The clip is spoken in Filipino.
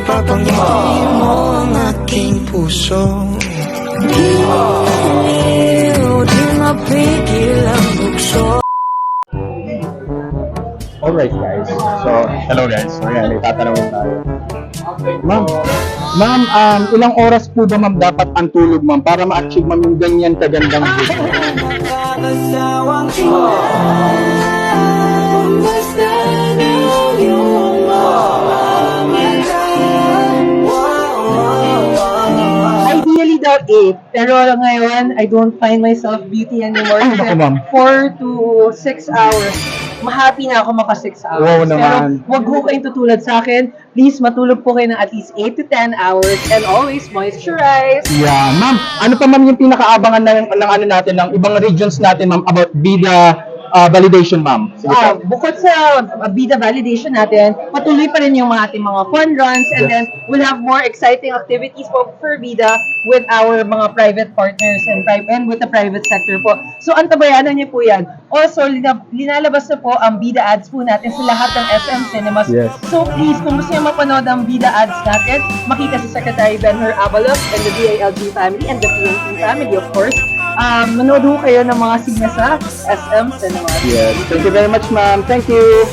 Napapangiti mo ang aking puso Di mapigil ang bukso Alright guys. So, hello guys. Ayan, may tatanungin tayo. Ma'am, ma'am, um, ilang oras po ba ma'am dapat ang tulog ma'am para ma-achieve ma'am yung ganyan kagandang vision? Ideally daw 8, pero ngayon, I don't find myself beauty anymore. Ay, naku, ma'am. 4 to 6 hours. Mahappy na ako maka 6 hours. Wow naman. Pero wag ho kayong tutulad sa akin. Please, matulog po kayo ng at least 8 to 10 hours and always moisturize. Yeah, ma'am. Ano pa ma'am yung pinakaabangan ng, ng ano natin, ng ibang regions natin ma'am about bida uh, validation ma'am? Sige Ah, po. bukod sa uh, bida validation natin, patuloy pa rin yung mga ating mga fun runs and then we'll have more exciting activities po for bida with our mga private partners and, pri- and with the private sector po. So, antabayanan niyo po yan. Also, lina- linalabas na po ang bida ads po natin sa lahat ng SM cinemas. Yes. So, please, kung gusto niyo mapanood ang bida ads natin, makita si Secretary Benhur Avalos and the DILG family and the PNP family, of course. Um, manood ho kayo ng mga signa sa SM Cinemas. Yes. Thank you very much ma'am. Thank you.